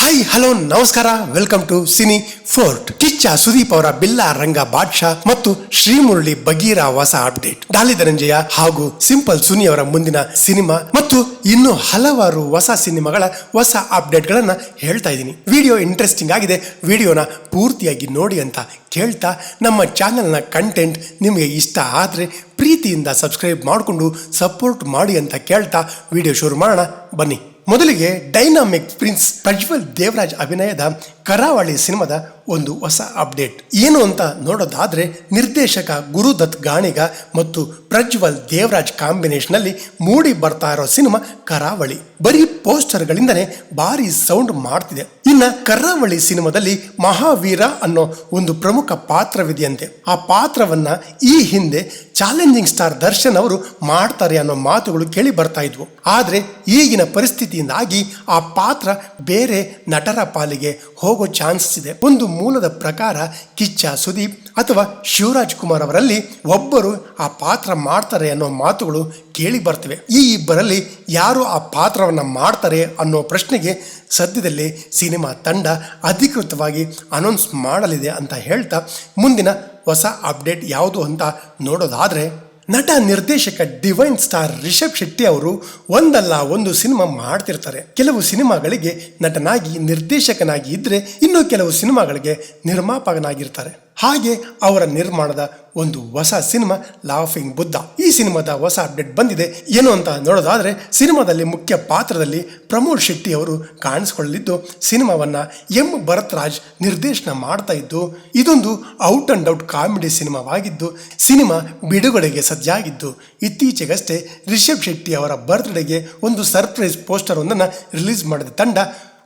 Hi hello ನಮಸ್ಕಾರ. Welcome to cine fort Kichcha Sudeep ಅವರ ಬಿಲ್ಲಾ ರಂಗ ಬಾದ್ಶಾ ಮತ್ತು ಶ್ರೀಮುರಳಿ ಬಗೀರ ಹೊಸ ಅಪ್ಡೇಟ್ ಡಾಲಿ ಧನಂಜಯ ಹಾಗೂ ಸಿಂಪಲ್ ಸುನಿ ಅವರ ಮುಂದಿನ ಸಿನಿಮಾ ಮತ್ತು ಇನ್ನು ಹಲವಾರು ಹೊಸ ಸಿನಿಮಾಗಳ ಹೊಸ ಅಪ್ಡೇಟ್ ಗಳನ್ನ ಹೇಳ್ತಾ ಇದ್ದೀನಿ. ವಿಡಿಯೋ ಇಂಟ್ರೆಸ್ಟಿಂಗ್ ಆಗಿದೆ. ವಿಡಿಯೋನ ಪೂರ್ತಿಯಾಗಿ ನೋಡಿ ಅಂತ ಕೇಳ್ತಾ ನಮ್ಮ ಚಾನೆಲ್ನ ಕಂಟೆಂಟ್ ನಿಮಗೆ ಇಷ್ಟ ಆದರೆ ಪ್ರೀತಿಯಿಂದ ಸಬ್ಸ್ಕ್ರೈಬ್ ಮಾಡಿಕೊಂಡು ಸಪೋರ್ಟ್ ಮಾಡಿ ಅಂತ ಕೇಳ್ತಾ ವಿಡಿಯೋ ಶುರು ಮಾಡೋಣ. ಬನ್ನಿ. ಮೊದಲಿಗೆ ಡೈನಾಮಿಕ್ ಪ್ರಿನ್ಸ್ ಪ್ರಜ್ವಲ್ ದೇವರಾಜ್ ಅಭಿನಯದ ಕರಾವಳಿ ಸಿನಿಮಾದ ಒಂದು ಹೊಸ ಅಪ್ಡೇಟ್. ಏನು ಅಂತ ನೋಡೋದಾದ್ರೆ ನಿರ್ದೇಶಕ ಗುರುದತ್ ಗಾಣಿಗ ಮತ್ತು ಪ್ರಜ್ವಲ್ ದೇವರಾಜ್ ಕಾಂಬಿನೇಷನ್ ಅಲ್ಲಿ ಮೂಡಿ ಬರ್ತಾ ಇರೋ ಸಿನಿಮಾ ಕರಾವಳಿ. ಬರೀ ಪೋಸ್ಟರ್ಗಳಿಂದನೇ ಭಾರಿ ಸೌಂಡ್ ಮಾಡ್ತಿದೆ. ಇನ್ನ ಕರಾವಳಿ ಸಿನಿಮಾದಲ್ಲಿ ಮಹಾವೀರ ಅನ್ನೋ ಒಂದು ಪ್ರಮುಖ ಪಾತ್ರವಿದೆಯಂತೆ. ಆ ಪಾತ್ರವನ್ನ ಈ ಹಿಂದೆ ಚಾಲೆಂಜಿಂಗ್ ಸ್ಟಾರ್ ದರ್ಶನ್ ಅವರು ಮಾಡ್ತಾರೆ ಅನ್ನೋ ಮಾತುಗಳು ಕೇಳಿ ಬರ್ತಾ ಇದ್ವು. ಆದ್ರೆ ಈಗಿನ ಪರಿಸ್ಥಿತಿಯಿಂದಾಗಿ ಆ ಪಾತ್ರ ಬೇರೆ ನಟರ ಪಾಲಿಗೆ ಹೋಗೋ ಚಾನ್ಸಸ್ ಇದೆ. ಒಂದು ಮೂಲದ ಪ್ರಕಾರ ಕಿಚ್ಚ ಸುದೀಪ್ ಅಥವಾ ಶಿವರಾಜ್ ಕುಮಾರ್ ಅವರಲ್ಲಿ ಒಬ್ಬರು ಆ ಪಾತ್ರ ಮಾಡ್ತಾರೆ ಅನ್ನೋ ಮಾತುಗಳು ಕೇಳಿ ಬರ್ತವೆ. ಈ ಇಬ್ಬರಲ್ಲಿ ಯಾರು ಆ ಪಾತ್ರವನ್ನು ಮಾಡ್ತಾರೆ ಅನ್ನೋ ಪ್ರಶ್ನೆಗೆ ಸದ್ಯದಲ್ಲಿ ಸಿನಿಮಾ ತಂಡ ಅಧಿಕೃತವಾಗಿ ಅನೌನ್ಸ್ ಮಾಡಲಿದೆ ಅಂತ ಹೇಳ್ತಾ ಮುಂದಿನ ಹೊಸ ಅಪ್ಡೇಟ್ ಯಾವುದು ಅಂತ ನೋಡೋದಾದ್ರೆ ನಟ ನಿರ್ದೇಶಕ ಡಿವೈನ್ ಸ್ಟಾರ್ ರಿಷಬ್ ಶೆಟ್ಟಿ ಅವರು ಒಂದಲ್ಲ ಒಂದು ಸಿನಿಮಾ ಮಾಡ್ತಿರ್ತಾರೆ. ಕೆಲವು ಸಿನಿಮಾಗಳಿಗೆ ನಟನಾಗಿ ನಿರ್ದೇಶಕನಾಗಿ ಇದ್ರೆ ಇನ್ನು ಕೆಲವು ಸಿನಿಮಾಗಳಿಗೆ ನಿರ್ಮಾಪಕನಾಗಿರ್ತಾರೆ. ಹಾಗೆ ಅವರ ನಿರ್ಮಾಣದ ಒಂದು ಹೊಸ ಸಿನಿಮಾ ಲಾಫಿಂಗ್ ಬುದ್ಧ. ಈ ಸಿನಿಮಾದ ಹೊಸ ಅಪ್ಡೇಟ್ ಬಂದಿದೆ. ಏನು ಅಂತ ನೋಡೋದಾದರೆ, ಸಿನಿಮಾದಲ್ಲಿ ಮುಖ್ಯ ಪಾತ್ರದಲ್ಲಿ ಪ್ರಮೋದ್ ಶೆಟ್ಟಿ ಅವರು ಕಾಣಿಸಿಕೊಳ್ಳಲಿದ್ದು, ಸಿನಿಮಾವನ್ನು ಎಂ ಭರತ್ ರಾಜ್ ನಿರ್ದೇಶನ ಮಾಡ್ತಾ ಇದ್ದು, ಇದೊಂದು ಔಟ್ ಅಂಡ್ ಔಟ್ ಕಾಮಿಡಿ ಸಿನಿಮಾವಾಗಿದ್ದು, ಸಿನಿಮಾ ಬಿಡುಗಡೆಗೆ ಸಜ್ಜಾಗಿದ್ದು, ಇತ್ತೀಚೆಗಷ್ಟೇ ರಿಷಬ್ ಶೆಟ್ಟಿ ಅವರ ಬರ್ತ್ಡೇಗೆ ಒಂದು ಸರ್ಪ್ರೈಸ್ ಪೋಸ್ಟರ್ ಒಂದನ್ನು ರಿಲೀಸ್ ಮಾಡಿದ ತಂಡ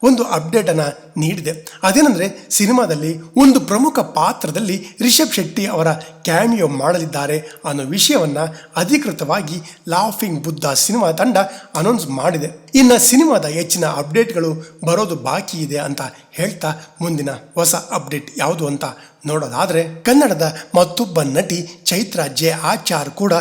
ಒಂದು ಅಪ್ಡೇಟನ್ನು ನೀಡಿದೆ. ಅದೇನೆಂದರೆ, ಸಿನಿಮಾದಲ್ಲಿ ಒಂದು ಪ್ರಮುಖ ಪಾತ್ರದಲ್ಲಿ ರಿಷಬ್ ಶೆಟ್ಟಿ ಅವರ ಕ್ಯಾಮಿಯೋ ಮಾಡಲಿದ್ದಾರೆ ಅನ್ನೋ ವಿಷಯವನ್ನು ಅಧಿಕೃತವಾಗಿ ಲಾಫಿಂಗ್ ಬುದ್ಧ ಸಿನಿಮಾ ತಂಡ ಅನೌನ್ಸ್ ಮಾಡಿದೆ. ಇನ್ನು ಸಿನಿಮಾದ ಹೆಚ್ಚಿನ ಅಪ್ಡೇಟ್ಗಳು ಬರೋದು ಬಾಕಿ ಇದೆ ಅಂತ ಹೇಳ್ತಾ ಮುಂದಿನ ಹೊಸ ಅಪ್ಡೇಟ್ ಯಾವುದು ಅಂತ ನೋಡೋದಾದ್ರೆ ಕನ್ನಡದ ಮತ್ತೊಬ್ಬ ನಟಿ ಚೈತ್ರ ಜೆ ಆಚಾರ್ ಕೂಡ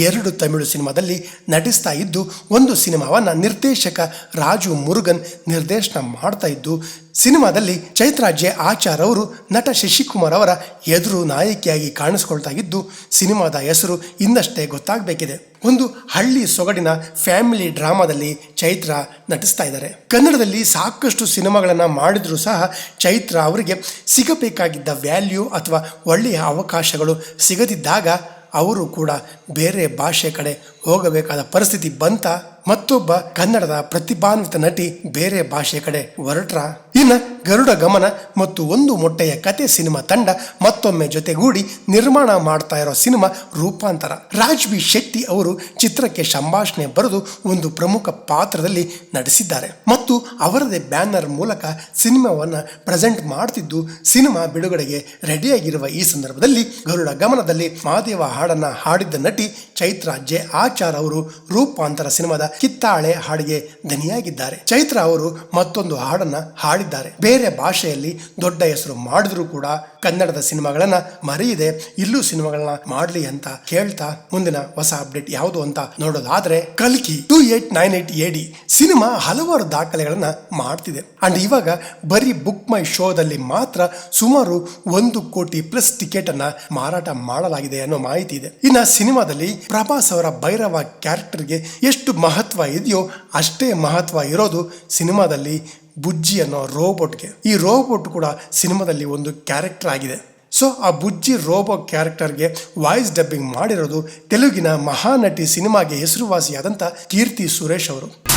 ಎರಡು ತಮಿಳು ಸಿನಿಮಾದಲ್ಲಿ ನಟಿಸ್ತಾ ಇದ್ದು ಒಂದು ಸಿನಿಮಾವನ್ನು ನಿರ್ದೇಶಕ ರಾಜು ಮುರುಗನ್ ನಿರ್ದೇಶನ ಮಾಡ್ತಾ ಇದ್ದು ಸಿನಿಮಾದಲ್ಲಿ ಚೈತ್ರ ಜೆ ಆಚಾರ್ ಅವರು ನಟ ಶಶಿಕುಮಾರ್ ಅವರ ಎದುರು ನಾಯಕಿಯಾಗಿ ಕಾಣಿಸ್ಕೊಳ್ತಾ ಇದ್ದು ಸಿನಿಮಾದ ಹೆಸರು ಇನ್ನಷ್ಟೇ ಗೊತ್ತಾಗಬೇಕಿದೆ. ಒಂದು ಹಳ್ಳಿ ಸೊಗಡಿನ ಫ್ಯಾಮಿಲಿ ಡ್ರಾಮಾದಲ್ಲಿ ಚೈತ್ರ ನಟಿಸ್ತಾ ಇದ್ದಾರೆ. ಕನ್ನಡದಲ್ಲಿ ಸಾಕಷ್ಟು ಸಿನಿಮಾಗಳನ್ನು ಮಾಡಿದರೂ ಸಹ ಚೈತ್ರ ಅವರಿಗೆ ಸಿಗಬೇಕಾಗಿದ್ದ ವ್ಯಾಲ್ಯೂ ಅಥವಾ ಒಳ್ಳೆಯ ಅವಕಾಶಗಳು ಸಿಗದಿದ್ದಾಗ ಅವರು ಕೂಡ ಬೇರೆ ಭಾಷೆ ಕಡೆ ಹೋಗಬೇಕಾದ ಪರಿಸ್ಥಿತಿ ಬಂತ ಮತ್ತೊಬ್ಬ ಕನ್ನಡದ ಪ್ರತಿಭಾನ್ವಿತ ನಟಿ ಬೇರೆ ಭಾಷೆ ಕಡೆ ಹೊರಟ್ರ. ಇನ್ನು ಗರುಡ ಗಮನ ಮತ್ತು ಒಂದು ಮೊಟ್ಟೆಯ ಕತೆ ಸಿನಿಮಾ ತಂಡ ಮತ್ತೊಮ್ಮೆ ಜೊತೆಗೂಡಿ ನಿರ್ಮಾಣ ಮಾಡ್ತಾ ಇರೋ ಸಿನಿಮಾ ರೂಪಾಂತರ. ರಾಜ್ ಬಿ ಶೆಟ್ಟಿ ಅವರು ಚಿತ್ರಕ್ಕೆ ಸಂಭಾಷಣೆ ಬರೆದು ಒಂದು ಪ್ರಮುಖ ಪಾತ್ರದಲ್ಲಿ ನಟಿಸಿದ್ದಾರೆ. ಮತ್ತು ಅವರದೇ ಬ್ಯಾನರ್ ಮೂಲಕ ಸಿನಿಮಾವನ್ನ ಪ್ರೆಸೆಂಟ್ ಮಾಡ್ತಿದ್ದು ಸಿನಿಮಾ ಬಿಡುಗಡೆಗೆ ರೆಡಿಯಾಗಿರುವ ಈ ಸಂದರ್ಭದಲ್ಲಿ ಗರುಡ ಗಮನದಲ್ಲಿ ಮಹಾದೇವ ಹಾಡನ್ನ ಹಾಡಿದ್ದ ನಟಿ ಚೈತ್ರ ಜೆ ಆಚಾರ್ ಅವರು ರೂಪಾಂತರ ಸಿನಿಮಾದ ಕಿತ್ತಾಳೆ ಹಾಡಿಗೆ ಧನಿಯಾಗಿದ್ದಾರೆ. ಚೈತ್ರ ಅವರು ಮತ್ತೊಂದು ಹಾಡನ್ನ ಹಾಡಿದ್ದಾರೆ. ಬೇರೆ ಭಾಷೆಯಲ್ಲಿ ದೊಡ್ಡ ಹೆಸರು ಮಾಡಿದ್ರು ಕೂಡ ಕನ್ನಡದ ಸಿನಿಮಾಗಳನ್ನ ಮರೆಯಿದೆ ಇಲ್ಲೂ ಸಿನಿಮಾಗಳನ್ನ ಮಾಡ್ಲಿ ಅಂತ ಕೇಳ್ತಾ ಮುಂದಿನ ಹೊಸ ಅಪ್ಡೇಟ್ ಯಾವುದು ಅಂತ ನೋಡೋದಾದ್ರೆ ಕಲ್ಕಿ two eight nine eight AD cinema ಹಲವಾರು ದಾಖಲೆಗಳನ್ನ ಮಾಡ್ತಿದೆ. ಅಂಡ್ ಇವಾಗ ಬರೀ ಬುಕ್ ಮೈ ಶೋದಲ್ಲಿ ಮಾತ್ರ ಸುಮಾರು ಒಂದು ಕೋಟಿ ಪ್ಲಸ್ ಟಿಕೆಟ್ ಅನ್ನ ಮಾರಾಟ ಮಾಡಲಾಗಿದೆ ಅನ್ನೋ ಮಾಹಿತಿ ಇದೆ. ಇನ್ನ ಸಿನಿಮಾದಲ್ಲಿ ಪ್ರಭಾಸ್ ಅವರ ಭೈರವ ಕ್ಯಾರೆಕ್ಟರ್ಗೆ ಎಷ್ಟು ಮಹತ್ವ ಇದೆಯೋ ಅಷ್ಟೇ ಮಹತ್ವ ಇರೋದು ಸಿನಿಮಾದಲ್ಲಿ ಬುಜ್ಜಿ ಅನ್ನೋ ರೋಬೋಟ್ಗೆ. ಈ ರೋಬೋಟ್ ಕೂಡ ಸಿನಿಮಾದಲ್ಲಿ ಒಂದು ಕ್ಯಾರೆಕ್ಟರ್ ಆಗಿದೆ. ಸೊ, ಆ ಬುಜ್ಜಿ ರೋಬೋ ಕ್ಯಾರೆಕ್ಟರ್ಗೆ ವಾಯ್ಸ್ ಡಬ್ಬಿಂಗ್ ಮಾಡಿರೋದು ತೆಲುಗಿನ ಮಹಾನಟಿ ಸಿನಿಮಾಗೆ ಹೆಸರುವಾಸಿಯಾದಂಥ ಕೀರ್ತಿ ಸುರೇಶ್ ಅವರು.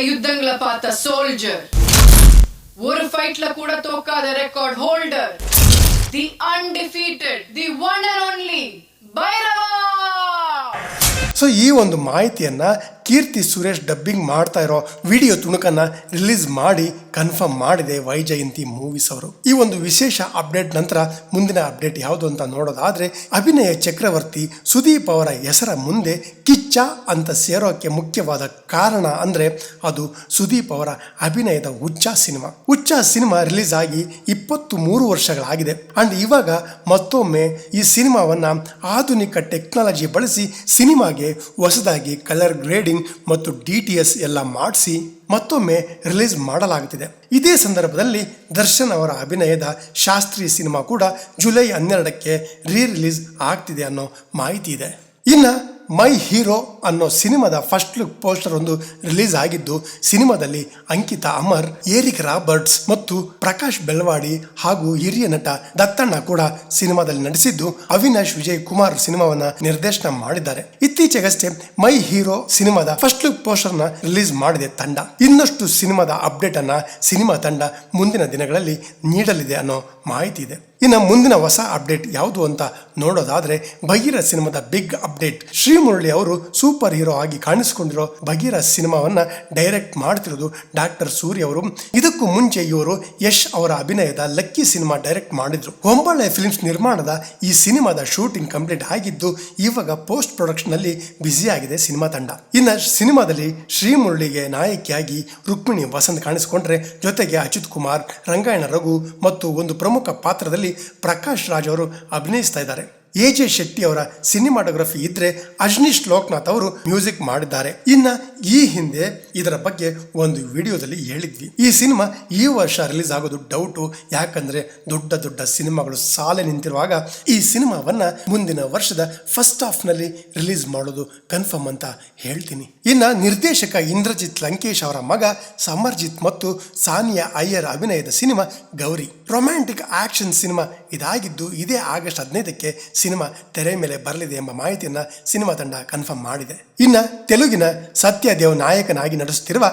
ಯುದ್ಧಗಳ ಪಾತ್ರ ಸೋಲ್ಜರ್ ஒரு ஃபைட்ல கூட தோக்காத record holder the undefeated the one and only Bhairava so ಈ ಒಂದು ಮಾಹಿತಿಯನ್ನ ಕೀರ್ತಿ ಸುರೇಶ್ ಡಬ್ಬಿಂಗ್ ಮಾಡ್ತಾ ಇರೋ ವಿಡಿಯೋ ತುಣುಕನ್ನ ರಿಲೀಸ್ ಮಾಡಿ ಕನ್ಫರ್ಮ್ ಮಾಡಿದೆ ವೈಜಯಂತಿ ಮೂವೀಸ್ ಅವರು. ಈ ಒಂದು ವಿಶೇಷ ಅಪ್ಡೇಟ್ ನಂತರ ಮುಂದಿನ ಅಪ್ಡೇಟ್ ಯಾವುದು ಅಂತ ನೋಡೋದಾದ್ರೆ ಅಭಿನಯ ಚಕ್ರವರ್ತಿ ಸುದೀಪ್ ಅವರ ಹೆಸರ ಮುಂದೆ ಕಿಚ್ಚ ಅಂತ ಸೇರೋಕೆ ಮುಖ್ಯವಾದ ಕಾರಣ ಅಂದ್ರೆ ಅದು ಸುದೀಪ್ ಅವರ ಅಭಿನಯದ ಹುಚ್ಚ ಸಿನಿಮಾ. ಹುಚ್ಚ ಸಿನಿಮಾ ರಿಲೀಸ್ ಆಗಿ ಇಪ್ಪತ್ತು ಮೂರು ವರ್ಷಗಳಾಗಿದೆ. ಅಂಡ್ ಇವಾಗ ಮತ್ತೊಮ್ಮೆ ಈ ಸಿನಿಮಾವನ್ನ ಆಧುನಿಕ ಟೆಕ್ನಾಲಜಿ ಬಳಸಿ ಸಿನಿಮಾಗೆ ಹೊಸದಾಗಿ ಕಲರ್ ಗ್ರೇಡಿಂಗ್ ಮತ್ತು ಡಿ ಟಿ ಎಸ್ ಎಲ್ಲ ಮಾಡಿಸಿ ಮತ್ತೊಮ್ಮೆ ರಿಲೀಸ್ ಮಾಡಲಾಗುತ್ತಿದೆ. ಇದೇ ಸಂದರ್ಭದಲ್ಲಿ ದರ್ಶನ್ ಅವರ ಅಭಿನಯದ ಶಾಸ್ತ್ರೀಯ ಸಿನಿಮಾ ಕೂಡ ಜುಲೈ ಹನ್ನೆರಡಕ್ಕೆ ರೀ ರಿಲೀಸ್ ಆಗ್ತಿದೆ ಅನ್ನೋ ಮಾಹಿತಿ ಇದೆ. ಇನ್ನು ಮೈ ಹೀರೋ ಅನ್ನೋ ಸಿನಿಮಾದ ಫಸ್ಟ್ ಲುಕ್ ಪೋಸ್ಟರ್ ಒಂದು ರಿಲೀಸ್ ಆಗಿದ್ದು, ಸಿನಿಮಾದಲ್ಲಿ ಅಂಕಿತಾ, ಅಮರ್, ಏರಿಕ್ ರಾಬರ್ಟ್ಸ್ ಮತ್ತು ಪ್ರಕಾಶ್ ಬೆಳವಾಡಿ ಹಾಗೂ ಹಿರಿಯ ನಟ ದತ್ತಣ್ಣ ಕೂಡ ಸಿನಿಮಾದಲ್ಲಿ ನಟಿಸಿದ್ದು, ಅವಿನಾಶ್ ವಿಜಯ್ ಕುಮಾರ್ ಸಿನಿಮಾವನ್ನ ನಿರ್ದೇಶನ ಮಾಡಿದ್ದಾರೆ. ಇತ್ತೀಚೆಗಷ್ಟೇ ಮೈ ಹೀರೋ ಸಿನಿಮಾದ ಫಸ್ಟ್ ಲುಕ್ ಪೋಸ್ಟರ್ನ ರಿಲೀಸ್ ಮಾಡಿದೆ ತಂಡ. ಇನ್ನಷ್ಟು ಸಿನಿಮಾದ ಅಪ್ಡೇಟ್ ಅನ್ನ ಸಿನಿಮಾ ತಂಡ ಮುಂದಿನ ದಿನಗಳಲ್ಲಿ ನೀಡಲಿದೆ ಅನ್ನೋ ಮಾಹಿತಿ ಇದೆ. ಇನ್ನು ಮುಂದಿನ ಹೊಸ ಅಪ್ಡೇಟ್ ಯಾವುದು ಅಂತ ನೋಡೋದಾದ್ರೆ ಭಗೀರ ಸಿನಿಮಾದ ಬಿಗ್ ಅಪ್ಡೇಟ್. ಶ್ರೀಮುರಳಿ ಅವರು ಸೂಪರ್ ಹೀರೋ ಆಗಿ ಕಾಣಿಸಿಕೊಂಡಿರೋ ಬಗೀರ ಸಿನಿಮಾವನ್ನ ಡೈರೆಕ್ಟ್ ಮಾಡ್ತಿರೋದು ಡಾಕ್ಟರ್ ಸೂರ್ಯ ಅವರು. ಇದಕ್ಕೂ ಮುಂಚೆ ಇವರು ಯಶ್ ಅವರ ಅಭಿನಯದ ಲಕ್ಕಿ ಸಿನಿಮಾ ಡೈರೆಕ್ಟ್ ಮಾಡಿದ್ರು. ಹೊಂಬಳೆ ಫಿಲ್ಮ್ಸ್ ನಿರ್ಮಾಣದ ಈ ಸಿನಿಮಾದ ಶೂಟಿಂಗ್ ಕಂಪ್ಲೀಟ್ ಆಗಿದ್ದು ಇವಾಗ ಪೋಸ್ಟ್ ಪ್ರೊಡಕ್ಷನ್ ಅಲ್ಲಿ ಬ್ಯುಸಿ ಆಗಿದೆ ಸಿನಿಮಾ ತಂಡ. ಇನ್ನ ಸಿನಿಮಾದಲ್ಲಿ ಶ್ರೀಮುರಳಿಗೆ ನಾಯಕಿಯಾಗಿ ರುಕ್ಮಿಣಿ ವಸಂತ್ ಕಾಣಿಸಿಕೊಂಡ್ರೆ ಜೊತೆಗೆ ಅಚ್ಯುತ್ ಕುಮಾರ್, ರಂಗಾಯಣ ರಘು ಮತ್ತು ಒಂದು ಪ್ರಮುಖ ಪಾತ್ರದಲ್ಲಿ ಪ್ರಕಾಶ್ ರಾಜ್ ಅವರು ಅಭಿನಯಿಸ್ತಾ ಇದ್ದಾರೆ. ಎ ಜೆ ಶೆಟ್ಟಿ ಅವರ ಸಿನಿಮಾಟೋಗ್ರಫಿ ಇದ್ರೆ ಅಜ್ನೀಶ್ ಲೋಕನಾಥ್ ಅವರು ಮ್ಯೂಸಿಕ್ ಮಾಡಿದ್ದಾರೆ. ಇನ್ನ ಈ ಹಿಂದೆ ಇದರ ಬಗ್ಗೆ ಒಂದು ವಿಡಿಯೋದಲ್ಲಿ ಹೇಳಿದ್ವಿ. ಈ ಸಿನಿಮಾ ಈ ವರ್ಷ ರಿಲೀಸ್ ಆಗೋದು ಡೌಟು. ಯಾಕಂದ್ರೆ ದೊಡ್ಡ ದೊಡ್ಡ ಸಿನಿಮಾಗಳು ಸಾಲೆ ನಿಂತಿರುವಾಗ ಈ ಸಿನಿಮಾವನ್ನ ಮುಂದಿನ ವರ್ಷದ ಫಸ್ಟ್ ಹಾಫ್ನಲ್ಲಿ ರಿಲೀಸ್ ಮಾಡೋದು ಕನ್ಫರ್ಮ್ ಅಂತ ಹೇಳ್ತೀನಿ. ಇನ್ನ ನಿರ್ದೇಶಕ ಇಂದ್ರಜಿತ್ ಲಂಕೇಶ್ ಅವರ ಮಗ ಸಮರ್ಜಿತ್ ಮತ್ತು ಸಾನಿಯಾ ಅಯ್ಯರ್ ಅಭಿನಯದ cinema Gowri. Romantic action cinema ಇದಾಗಿದ್ದು ಇದೇ ಆಗಸ್ಟ್ ಹದಿನೈದಕ್ಕೆ ಸಿನಿಮಾ ತೆರೆ ಮೇಲೆ ಬರಲಿದೆ ಎಂಬ ಮಾಹಿತಿಯನ್ನು ಸಿನಿಮಾ ತಂಡ ಕನ್ಫರ್ಮ್ ಮಾಡಿದೆ. ಇನ್ನು ತೆಲುಗಿನ ಸತ್ಯದೇವ್ ನಾಯಕನಾಗಿ ನಟಿಸುತ್ತಿರುವ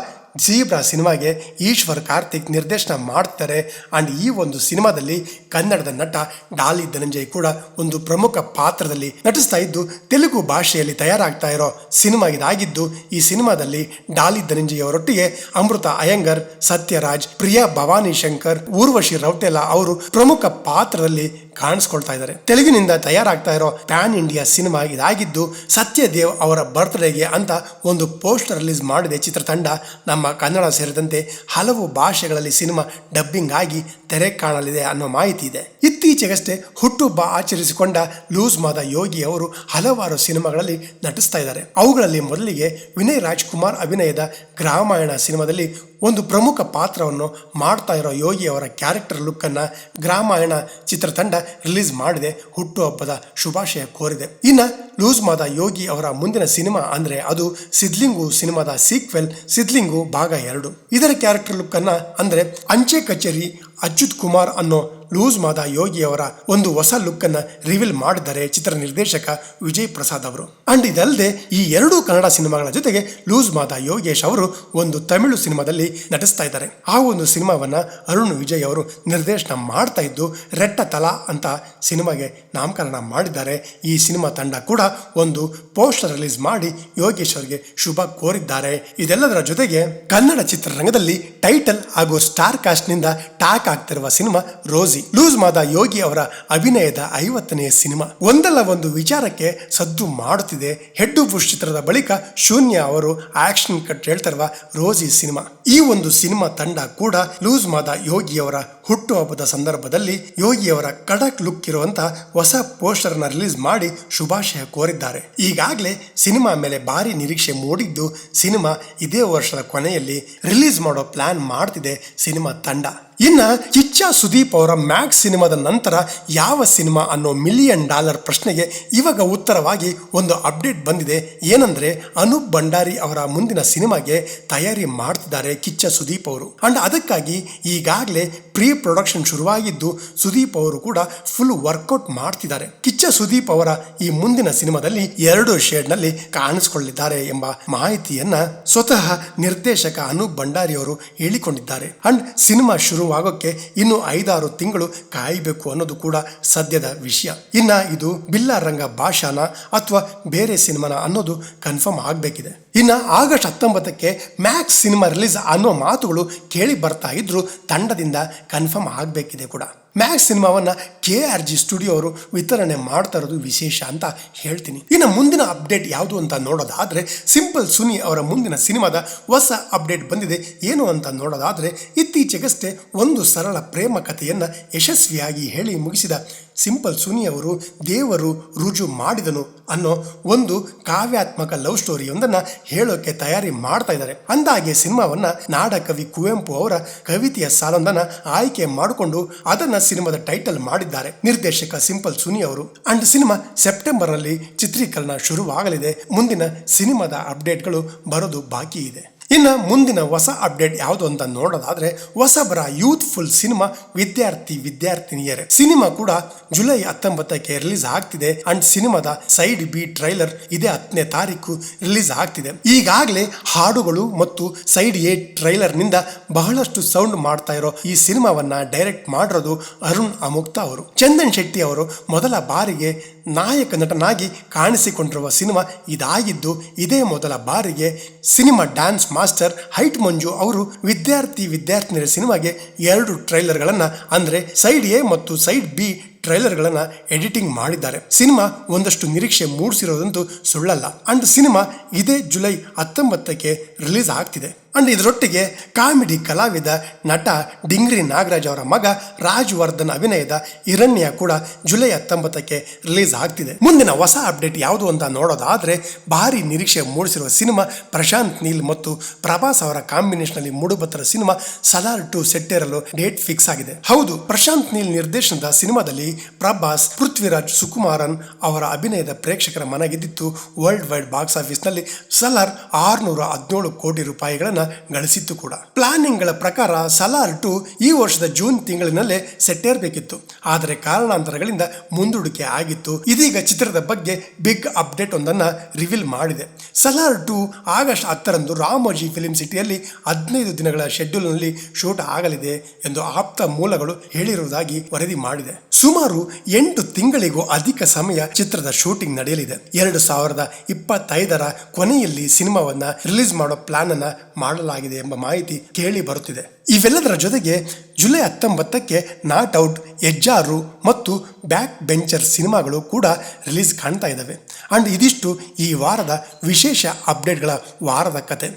ಜೀಬ್ರಾ ಸಿನಿಮಾಗೆ ಈಶ್ವರ್ ಕಾರ್ತಿಕ್ ನಿರ್ದೇಶನ ಮಾಡ್ತಾರೆ. ಆ್ಯಂಡ್ ಈ ಒಂದು ಸಿನಿಮಾದಲ್ಲಿ ಕನ್ನಡದ ನಟ ಡಾಲಿ ಧನಂಜಯ್ ಕೂಡ ಒಂದು ಪ್ರಮುಖ ಪಾತ್ರದಲ್ಲಿ ನಟಿಸ್ತಾ ಇದ್ದು, ತೆಲುಗು ಭಾಷೆಯಲ್ಲಿ ತಯಾರಾಗ್ತಾ ಇರೋ ಸಿನಿಮಾ ಇದಾಗಿದ್ದು ಈ ಸಿನಿಮಾದಲ್ಲಿ ಡಾಲಿ ಧನಂಜಯ್ ಅವರೊಟ್ಟಿಗೆ ಅಮೃತ ಅಯ್ಯಂಗರ್, ಸತ್ಯರಾಜ್, ಪ್ರಿಯಾ ಭವಾನಿ ಶಂಕರ್ ಊರ್ವಶಿ ರೌಟೆಲಾ ಅವರು ಪ್ರಮುಖ ಪಾತ್ರದಲ್ಲಿ ಕಾಣಿಸ್ಕೊಳ್ತಾ ಇದ್ದಾರೆ. ತೆಲುಗಿನಿಂದ ತಯಾರಾಗ್ತಾ ಇರೋ ಪ್ಯಾನ್ ಇಂಡಿಯಾ ಸಿನಿಮಾ ಇದಾಗಿದ್ದು ಸತ್ಯದೇವ್ ಅವರ ಬರ್ತ್ಡೇಗೆ ಅಂತ ಒಂದು ಪೋಸ್ಟರ್ ರಿಲೀಸ್ ಮಾಡಿದೆ ಚಿತ್ರತಂಡ. ನಮ್ಮ ಕನ್ನಡ ಸೇರಿದಂತೆ ಹಲವು ಭಾಷೆಗಳಲ್ಲಿ ಸಿನಿಮಾ ಡಬ್ಬಿಂಗ್ ಆಗಿ ತೆರೆ ಕಾಣಲಿದೆ ಅನ್ನೋ ಮಾಹಿತಿ ಇದೆ. ಇತ್ತೀಚೆಗಷ್ಟೇ ಹುಟ್ಟುಹಬ್ಬ ಆಚರಿಸಿಕೊಂಡ ಲೂಸ್ ಮಾದ ಯೋಗಿ ಅವರು ಹಲವಾರು ಸಿನಿಮಾಗಳಲ್ಲಿ ನಟಿಸ್ತಾ ಇದ್ದಾರೆ. ಅವುಗಳಲ್ಲಿ ಮೊದಲಿಗೆ ವಿನಯ್ ರಾಜ್ಕುಮಾರ್ ಅಭಿನಯದ ಗ್ರಾಮಾಯಣ ಸಿನಿಮಾದಲ್ಲಿ ಒಂದು ಪ್ರಮುಖ ಪಾತ್ರವನ್ನು ಮಾಡ್ತಾ ಇರೋ ಯೋಗಿ ಅವರ ಕ್ಯಾರೆಕ್ಟರ್ ಲುಕ್ಕನ್ನು ಗ್ರಾಮಾಯಣ ಚಿತ್ರತಂಡ ರಿಲೀಸ್ ಮಾಡಿದೆ ಹುಟ್ಟುಹಬ್ಬದ ಶುಭಾಶಯ ಕೋರಿದೆ. ಇನ್ನು ಲೂಸ್ ಮಾದ ಯೋಗಿ ಅವರ ಮುಂದಿನ ಸಿನಿಮಾ ಅಂದರೆ ಅದು ಸಿದ್ಲಿಂಗು ಸಿನಿಮಾದ ಸೀಕ್ವೆಲ್ ಸಿದ್ಲಿಂಗು ಭಾಗ ಎರಡು. ಇದರ ಕ್ಯಾರೆಕ್ಟರ್ ಲುಕ್ಕನ್ನು ಅಂದ್ರೆ ಅಂಚೆ ಕಚೇರಿ ಅಚ್ಯುತ್ ಕುಮಾರ್ ಅನ್ನೋ ಲೂಸ್ ಮಾದ ಯೋಗಿಯವರ ಒಂದು ಹೊಸ ಲುಕ್ ಅನ್ನ ರಿವೀಲ್ ಮಾಡಿದ್ದಾರೆ ಚಿತ್ರ ನಿರ್ದೇಶಕ ವಿಜಯ್ ಪ್ರಸಾದ್ ಅವರು. ಅಂಡ್ ಇದಲ್ಲದೆ ಈ ಎರಡೂ ಕನ್ನಡ ಸಿನಿಮಾಗಳ ಜೊತೆಗೆ ಲೂಸ್ ಮಾದ ಯೋಗೇಶ್ ಅವರು ಒಂದು ತಮಿಳು ಸಿನಿಮಾದಲ್ಲಿ ನಟಿಸ್ತಾ ಇದ್ದಾರೆ. ಆ ಒಂದು ಸಿನಿಮಾವನ್ನ ಅರುಣ್ ವಿಜಯ್ ಅವರು ನಿರ್ದೇಶನ ಮಾಡ್ತಾ ಇದ್ದು, ರೆಟ್ಟ ತಲಾ ಅಂತ ಸಿನಿಮಾಗೆ ನಾಮಕರಣ ಮಾಡಿದ್ದಾರೆ. ಈ ಸಿನಿಮಾ ತಂಡ ಕೂಡ ಒಂದು ಪೋಸ್ಟರ್ ರಿಲೀಸ್ ಮಾಡಿ ಯೋಗೇಶ್ ಅವರಿಗೆ ಶುಭ ಕೋರಿದ್ದಾರೆ. ಇದೆಲ್ಲದರ ಜೊತೆಗೆ ಕನ್ನಡ ಚಿತ್ರರಂಗದಲ್ಲಿ ಟೈಟಲ್ ಹಾಗೂ ಸ್ಟಾರ್ ಕಾಸ್ಟ್ನಿಂದ talk ಆಗ್ತಿರುವ cinema Rosy. Loose Mada Yogi ಅವರ ಅಭಿನಯದ ಐವತ್ತನೆಯ ಸಿನಿಮಾ. ಒಂದಲ್ಲ ಒಂದು ವಿಚಾರಕ್ಕೆ ಸದ್ದು ಮಾಡುತ್ತಿದೆ ಹೆಡ್ಡು ಬುಷ್ ಚಿತ್ರದ ಬಳಿಕ ಶೂನ್ಯ ಅವರು ಆಕ್ಷನ್ ಕಟ್ ಹೇಳ್ತಿರುವ ರೋಜಿ ಸಿನಿಮಾ. ಈ ಒಂದು ಸಿನಿಮಾ ತಂಡ ಕೂಡ ಲೂಸ್ ಮಾದ ಯೋಗಿಯವರ ಹುಟ್ಟುಹಬ್ಬದ ಸಂದರ್ಭದಲ್ಲಿ ಯೋಗಿಯವರ ಕಡಕ್ ಲುಕ್ ಇರುವಂತಹ ಹೊಸ ಪೋಸ್ಟರ್ನ ರಿಲೀಸ್ ಮಾಡಿ ಶುಭಾಶಯ ಕೋರಿದ್ದಾರೆ. ಈಗಾಗಲೇ ಸಿನಿಮಾ ಮೇಲೆ ಭಾರಿ ನಿರೀಕ್ಷೆ ಮೂಡಿದ್ದು ಸಿನಿಮಾ ಇದೇ ವರ್ಷದ ಕೊನೆಯಲ್ಲಿ ರಿಲೀಸ್ ಮಾಡೋ ಪ್ಲಾನ್ ಮಾಡ್ತಿದೆ ಸಿನಿಮಾ ತಂಡ. ಇನ್ನ ಕಿಚ್ಚ ಸುದೀಪ್ ಅವರ ಮ್ಯಾಕ್ಸ್ ಸಿನಿಮಾದ ನಂತರ ಯಾವ ಸಿನಿಮಾ ಅನ್ನೋ ಮಿಲಿಯನ್ ಡಾಲರ್ ಪ್ರಶ್ನೆಗೆ ಇವಾಗ ಉತ್ತರವಾಗಿ ಒಂದು ಅಪ್ಡೇಟ್ ಬಂದಿದೆ. ಏನಂದ್ರೆ ಅನೂಪ್ ಭಂಡಾರಿ ಅವರ ಮುಂದಿನ ಸಿನಿಮಾಗೆ ತಯಾರಿ ಮಾಡ್ತಿದ್ದಾರೆ. ಕಿಚ್ಚ ಸುದೀಪ್ ಅವರು. ಅಂಡ್ ಅದಕ್ಕಾಗಿ ಈಗಾಗಲೇ ಪ್ರೀ ಪ್ರೊಡಕ್ಷನ್ ಶುರುವಾಗಿದ್ದು ಸುದೀಪ್ ಅವರು ಕೂಡ ಫುಲ್ ವರ್ಕೌಟ್ ಮಾಡ್ತಿದ್ದಾರೆ. ಕಿಚ್ಚ ಸುದೀಪ್ ಅವರ ಈ ಮುಂದಿನ ಸಿನಿಮಾದಲ್ಲಿ ಎರಡು ಶೇಡ್ನಲ್ಲಿ ಕಾಣಿಸಿಕೊಳ್ಳಿದ್ದಾರೆ ಎಂಬ ಮಾಹಿತಿಯನ್ನ ಸ್ವತಃ ನಿರ್ದೇಶಕ ಅನೂಪ್ ಭಂಡಾರಿ ಅವರು ಹೇಳಿಕೊಂಡಿದ್ದಾರೆ. ಅಂಡ್ ಸಿನಿಮಾ ಶುರುವಾಗೋಕ್ಕೆ ಇನ್ನು ಐದಾರು ತಿಂಗಳು ಕಾಯಬೇಕು ಅನ್ನೋದು ಕೂಡ ಸದ್ಯದ ವಿಷಯ. ಇನ್ನ ಇದು ಬಿಲ್ಲಾರಂಗ ಭಾಷಾನ ಅಥವಾ ಬೇರೆ ಸಿನಿಮಾನ ಅನ್ನೋದು ಕನ್ಫರ್ಮ್ ಆಗಬೇಕಿದೆ. ಇನ್ನು ಆಗಸ್ಟ್ ಹತ್ತೊಂಬತ್ತಕ್ಕೆ ಮ್ಯಾಕ್ಸ್ ಸಿನಿಮಾ ರಿಲೀಸ್ ಅನ್ನೋ ಮಾತುಗಳು ಕೇಳಿ ಬರ್ತಾ ಇದ್ರು, ತಂಡದಿಂದ ಕನ್ಫರ್ಮ್ ಆಗಬೇಕಿದೆ ಕೂಡ. ಮ್ಯಾಕ್ಸ್ ಸಿನಿಮಾವನ್ನ ಕೆ ಆರ್ ಜಿ ಸ್ಟುಡಿಯೋ ಅವರು ವಿತರಣೆ ಮಾಡ್ತಾ ಇರೋದು ವಿಶೇಷ ಅಂತ ಹೇಳ್ತೀನಿ. ಇನ್ನು ಮುಂದಿನ ಅಪ್ಡೇಟ್ ಯಾವುದು ಅಂತ ನೋಡೋದಾದ್ರೆ ಸಿಂಪಲ್ ಸುನಿ ಅವರ ಮುಂದಿನ ಸಿನಿಮಾದ ಹೊಸ ಅಪ್ಡೇಟ್ ಬಂದಿದೆ. ಏನು ಅಂತ ನೋಡೋದಾದ್ರೆ, ಇತ್ತೀಚೆಗಷ್ಟೇ ಒಂದು ಸರಳ ಪ್ರೇಮ ಕಥೆಯನ್ನು ಯಶಸ್ವಿಯಾಗಿ ಹೇಳಿ ಮುಗಿಸಿದ ಸಿಂಪಲ್ ಸುನಿ ಅವರು ದೇವರು ರುಜು ಮಾಡಿದನು ಅನ್ನೋ ಒಂದು ಕಾವ್ಯಾತ್ಮಕ ಲವ್ ಸ್ಟೋರಿಯೊಂದನ್ನು ಹೇಳೋಕೆ ತಯಾರಿ ಮಾಡ್ತಾ ಇದ್ದಾರೆ ಅಂದಾಗೆ ಸಿನಿಮಾವನ್ನ ನಾಡಕವಿ ಕುವೆಂಪು ಅವರ ಕವಿತೆಯ ಸಾಲೊಂದನ್ನು ಆಯ್ಕೆ ಮಾಡಿಕೊಂಡು ಅದನ್ನ ಸಿನಿಮಾದ ಟೈಟಲ್ ಮಾಡಿದ್ದಾರೆ. ನಿರ್ದೇಶಕ ಸಿಂಪಲ್ ಸುನಿ ಅವರು. ಅಂಡ್ ಸಿನಿಮಾ ಸೆಪ್ಟೆಂಬರ್ನಲ್ಲಿ ಚಿತ್ರೀಕರಣ ಶುರುವಾಗಲಿದೆ. ಮುಂದಿನ ಸಿನಿಮಾದ ಅಪ್ಡೇಟ್ಗಳು ಬರೋದು ಬಾಕಿ ಇದೆ. ಇನ್ನು ಮುಂದಿನ ಹೊಸ ಅಪ್ಡೇಟ್ ಯಾವುದು ಅಂತ ನೋಡೋದಾದ್ರೆ ಹೊಸಬರ youthful cinema Vidyarthi Vidyarthiniyare. Cinema ಕೂಡ ಜುಲೈ ಹತ್ತೊಂಬತ್ತಕ್ಕೆ ರಿಲೀಸ್ ಆಗ್ತಿದೆ ಅಂಡ್ ಸಿನಿಮಾದ ಸೈಡ್ ಬಿ ಟ್ರೈಲರ್ ಇದೇ ಹತ್ತನೇ ತಾರೀಕು ರಿಲೀಸ್ ಆಗ್ತಿದೆ. ಈಗಾಗಲೇ ಹಾಡುಗಳು ಮತ್ತು ಸೈಡ್ ಎ ಟ್ರೈಲರ್ನಿಂದ ಬಹಳಷ್ಟು ಸೌಂಡ್ ಮಾಡ್ತಾ ಇರೋ ಈ ಸಿನಿಮಾವನ್ನ ಡೈರೆಕ್ಟ್ ಮಾಡಿರೋದು ಅರುಣ್ ಅಮುಕ್ತ ಅವರು. ಚಂದನ್ ಶೆಟ್ಟಿ ಅವರು ಮೊದಲ ಬಾರಿಗೆ ನಾಯಕ ನಟನಾಗಿ ಕಾಣಿಸಿಕೊಂಡಿರುವ ಸಿನಿಮಾ ಇದಾಗಿದ್ದು ಇದೇ ಮೊದಲ ಬಾರಿಗೆ cinema dance master height Manju ಅವರು ವಿದ್ಯಾರ್ಥಿ ವಿದ್ಯಾರ್ಥಿನಿಯರ ಸಿನಿಮಾಗೆ ಎರಡು ಟ್ರೈಲರ್ಗಳನ್ನು, ಅಂದರೆ ಸೈಡ್ ಎ ಮತ್ತು ಸೈಡ್ ಬಿ ಟ್ರೈಲರ್ಗಳನ್ನು ಎಡಿಟಿಂಗ್ ಮಾಡಿದ್ದಾರೆ. ಸಿನಿಮಾ ಒಂದಷ್ಟು ನಿರೀಕ್ಷೆ ಮೂಡಿಸಿರೋದಂತೂ ಸುಳ್ಳಲ್ಲ. ಅಂಡ್ ಸಿನಿಮಾ ಇದೇ ಜುಲೈ ಹತ್ತೊಂಬತ್ತಕ್ಕೆ ರಿಲೀಸ್ ಆಗ್ತಿದೆ. ಅಂಡ್ ಇದರೊಟ್ಟಿಗೆ ಕಾಮಿಡಿ ಕಲಾವಿದ ನಟ ಡಿಂಗ್ರಿ ನಾಗರಾಜ್ ಅವರ ಮಗ ರಾಜ್ ವರ್ಧನ್ ಅಭಿನಯದ ಹಿರಣ್ಯ ಕೂಡ ಜುಲೈ ಹತ್ತೊಂಬತ್ತಕ್ಕೆ ರಿಲೀಸ್ ಆಗ್ತಿದೆ. ಮುಂದಿನ ಹೊಸ ಅಪ್ಡೇಟ್ ಯಾವುದು ಅಂತ ನೋಡೋದಾದ್ರೆ ಭಾರಿ ನಿರೀಕ್ಷೆ ಮೂಡಿಸಿರುವ ಸಿನಿಮಾ ಪ್ರಶಾಂತ್ ನೀಲ್ ಮತ್ತು ಪ್ರಭಾಸ್ ಅವರ ಕಾಂಬಿನೇಷನ್ ಅಲ್ಲಿ ಮೂಡುಬತ್ತರ ಸಿನಿಮಾ ಸಲಾರ್ ಟು ಸೆಟ್ಟೇರಲು ಡೇಟ್ ಫಿಕ್ಸ್ ಆಗಿದೆ. ಹೌದು, ಪ್ರಶಾಂತ್ ನೀಲ್ ನಿರ್ದೇಶನದ ಸಿನಿಮಾದಲ್ಲಿ ಪ್ರಭಾಸ್, ಪೃಥ್ವಿರಾಜ್, ಸುಕುಮಾರನ್ ಅವರ ಅಭಿನಯದ ಪ್ರೇಕ್ಷಕರ ಮನಗೆದ್ದಿತ್ತು. ವರ್ಲ್ಡ್ ವೈಡ್ ಬಾಕ್ಸ್ ಆಫೀಸ್ನಲ್ಲಿ ಸಲಾರ್ ಆರ್ನೂರ ಹದಿನೇಳು ಕೋಟಿ ರೂಪಾಯಿಗಳನ್ನ ಗಳಿಸಿತ್ತು ಕೂಡ. ಪ್ಲಾನಿಂಗ್ಗಳ ಪ್ರಕಾರ ಸಲಾರ್ ಟು ಈ ವರ್ಷದ ಜೂನ್ ತಿಂಗಳಿನಲ್ಲೇ ಸೆಟ್ಟೇರಬೇಕಿತ್ತು ಆದರೆ ಕಾರಣಾಂತರಗಳಿಂದ ಮುಂದೂಡಿಕೆ ಆಗಿತ್ತು. ಇದೀಗ ಚಿತ್ರದ ಬಗ್ಗೆ ಬಿಗ್ ಅಪ್ಡೇಟ್ ಒಂದನ್ನ ರಿವೀಲ್ ಮಾಡಿದೆ. ಸಲಾರ್ ಟು ಆಗಸ್ಟ್ ಹತ್ತರಂದು ರಾಮೋಜಿ ಫಿಲಿಂ ಸಿಟಿಯಲ್ಲಿ ಹದಿನೈದು ದಿನಗಳ ಶೆಡ್ಯೂಲ್ನಲ್ಲಿ ಶೂಟ್ ಆಗಲಿದೆ ಎಂದು ಆಪ್ತ ಮೂಲಗಳು ಹೇಳಿರುವುದಾಗಿ ವರದಿ ಮಾಡಿದೆ. ಸುಮಾರು ಎಂಟು ತಿಂಗಳಿಗೂ ಅಧಿಕ ಸಮಯ ಚಿತ್ರದ ಶೂಟಿಂಗ್ ನಡೆಯಲಿದೆ. ಎರಡು ಸಾವಿರದ ಇಪ್ಪತ್ತೈದರ ಕೊನೆಯಲ್ಲಿ ಸಿನಿಮಾವನ್ನ ರಿಲೀಸ್ ಮಾಡೋ ಪ್ಲಾನ್ ಅನ್ನ ಮಾಡಲಾಗಿದೆ ಎಂಬ ಮಾಹಿತಿ ಕೇಳಿ ಬರುತ್ತಿದೆ. ಇವೆಲ್ಲದರ ಜೊತೆಗೆ ಜುಲೈ ಹತ್ತೊಂಬತ್ತಕ್ಕೆ ನಾಟ್ ಔಟ್, ಎಜ್ಜಾರು ಮತ್ತು ಬ್ಯಾಕ್ ಬೆಂಚರ್ ಸಿನಿಮಾಗಳು ಕೂಡ ರಿಲೀಸ್ ಕಾಣ್ತಾ ಇದ್ದಾವೆ. ಆ್ಯಂಡ್ ಇದಿಷ್ಟು ಈ ವಾರದ ವಿಶೇಷ ಅಪ್ಡೇಟ್ಗಳ ವಾರದ ಕತೆ.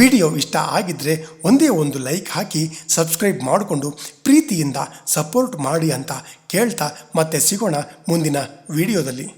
ವಿಡಿಯೋ ಇಷ್ಟ ಆಗಿದ್ದರೆ ಒಂದೇ ಒಂದು ಲೈಕ್ ಹಾಕಿ ಸಬ್ಸ್ಕ್ರೈಬ್ ಮಾಡಿಕೊಂಡು ಪ್ರೀತಿಯಿಂದ ಸಪೋರ್ಟ್ ಮಾಡಿ ಅಂತ ಕೇಳ್ತಾ ಮತ್ತೆ ಸಿಗೋಣ ಮುಂದಿನ ವಿಡಿಯೋದಲ್ಲಿ.